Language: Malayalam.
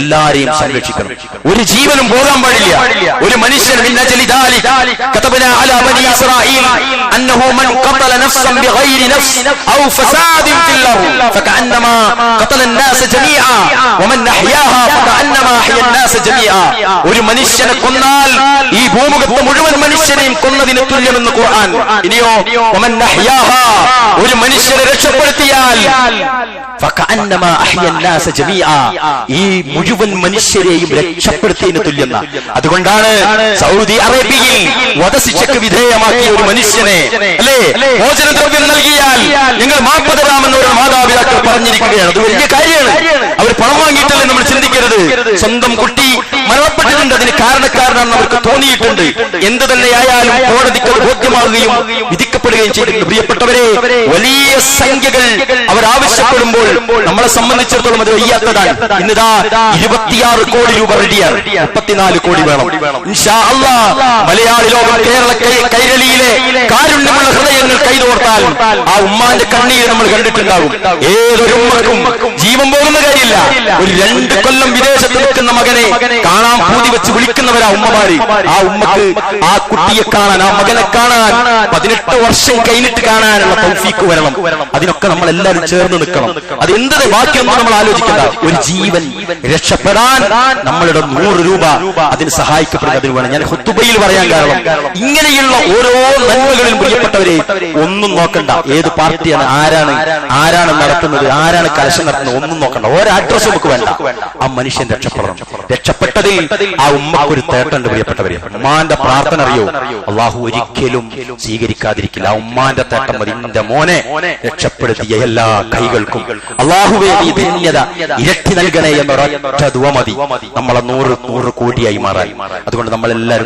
എല്ലാരെയും സംരക്ഷിക്കണം. ഒരു ജീവനും പോകാൻ പാടില്ല. ഒരു മനുഷ്യൻ ഒരു മനുഷ്യനെ കൊന്നാൽ ഈ ഭൂമുഖത്ത് മനുഷ്യനെയും കൊന്നതിന് തുല്യമെന്ന് ഖുർആൻ. ഇനിയോ ഒരു മനുഷ്യനെ രക്ഷപ്പെടുത്തിയാൽ ഈ മുഴുവൻ മനുഷ്യരെയും രക്ഷപ്പെടുത്തിയതിന് തുല്യെന്ന അതുകൊണ്ടാണ് സൗദി അറേബ്യയിൽ വധശിക്ഷക്ക് വിധേയമാക്കിയ ഒരു മനുഷ്യനെ അല്ലേ? മോചനദ്രവ്യം നൽകിയാൽ നിങ്ങൾ മാപ്പ് ഒരു മാതാപിതാക്കൾ പറഞ്ഞിരിക്കുകയാണ്. അത് വലിയ കാര്യമാണ്. അവർ പണം വാങ്ങിയിട്ടല്ലേ നമ്മൾ ചിന്തിക്കരുത്. സ്വന്തം കുട്ടി മരണപ്പെട്ടിട്ടുണ്ട് കാരണക്കാരനാണെന്ന് അവർക്ക് തോന്നിയിട്ടുണ്ട്. എന്ത് തന്നെയായാലും കോടതിക്ക് ബോധ്യമാവുകയും വിധിക്കപ്പെടുകയും ചെയ്തിട്ടുണ്ട്. പ്രിയപ്പെട്ടവരെ വലിയ സംഖ്യകൾ അവർ ആവശ്യപ്പെടുമ്പോൾ നമ്മളെ സംബന്ധിച്ചിടത്തോളം അത് വയ്യാത്തതാണ്. ഇന്നിതാ ഇരുപത്തിയാറ് കോടി രൂപ റെഡിയാണ്. മുപ്പത്തിനാല് കോടി വേണം. മലയാളി ലോകം കേരള കൈ- കൈതോർത്താൽ ആ ഉമ്മാന്റെ കണ്ണീര് നമ്മൾ കണ്ടിട്ടുണ്ടാകും. ഏതൊരു ഉമ്മക്കും ജീവൻ പോകുന്ന കാര്യമില്ല. ഒരു രണ്ട് കൊല്ലം വിദേശത്ത് നിൽക്കുന്ന മകനെ കാണാൻ പൂതി വെച്ച് വിളിക്കുന്നവരാ ഉമ്മമാര്. ആ ഉമ്മക്ക് ആ കുട്ടിയെ കാണാൻ ആ മകനെ കാണാൻ പതിനെട്ട് വർഷം കഴിഞ്ഞിട്ട് കാണാനുള്ള തൗഫീക്ക് വരണം. അതിനൊക്കെ നമ്മൾ എല്ലാവരും ചേർന്ന് നിൽക്കണം. അത് എന്ത് ബാക്കിയൊന്നും നമ്മൾ ആലോചിക്കണ്ട. ഒരു ജീവൻ രക്ഷപ്പെടാൻ നമ്മളുടെ നൂറ് രൂപ അതിന് സഹായിക്കപ്പെടുന്നതിന് വേണം. ഞാൻ ഹുത്തുബയിൽ പറയാൻ കാരണം ഇങ്ങനെയുള്ള ഓരോ നന്മകളിലും പ്രിയപ്പെട്ടവരെ ഒന്നും നോക്കണ്ട. ഏത് പാർട്ടിയാണ് ആരാണ് ആരാണ് നടത്തുന്നത് ആരാണ് കലശം നടത്തുന്നത് ഒന്നും നോക്കണ്ട. ഓരോ അഡ്രസ് നമുക്ക് വേണ്ട. ആ മനുഷ്യൻ രക്ഷപ്പെടണം. രക്ഷപ്പെട്ടതിൽ ആ ഉമ്മക്ക് ഒരു തേട്ടുണ്ട് പ്രിയപ്പെട്ടവരെ. ഉമ്മാന്റെ പ്രാർത്ഥന അറിയോ? അള്ളാഹു ഒരിക്കലും സ്വീകരിക്കാതിരിക്കില്ല. ആ ഉമ്മാന്റെ തേട്ടം മതി. എന്റെ മോനെ രക്ഷപ്പെടുത്തിയ എല്ലാ കൈകൾക്കും. അള്ളാഹുവേ ധന്യത ഇരട്ടി നൽകണേ എന്നൊരൊറ്റ ദുവമതി നമ്മളെ നൂറ് നൂറ് കോടിയായി മാറാൻ. അതുകൊണ്ട് നമ്മളെല്ലാവരും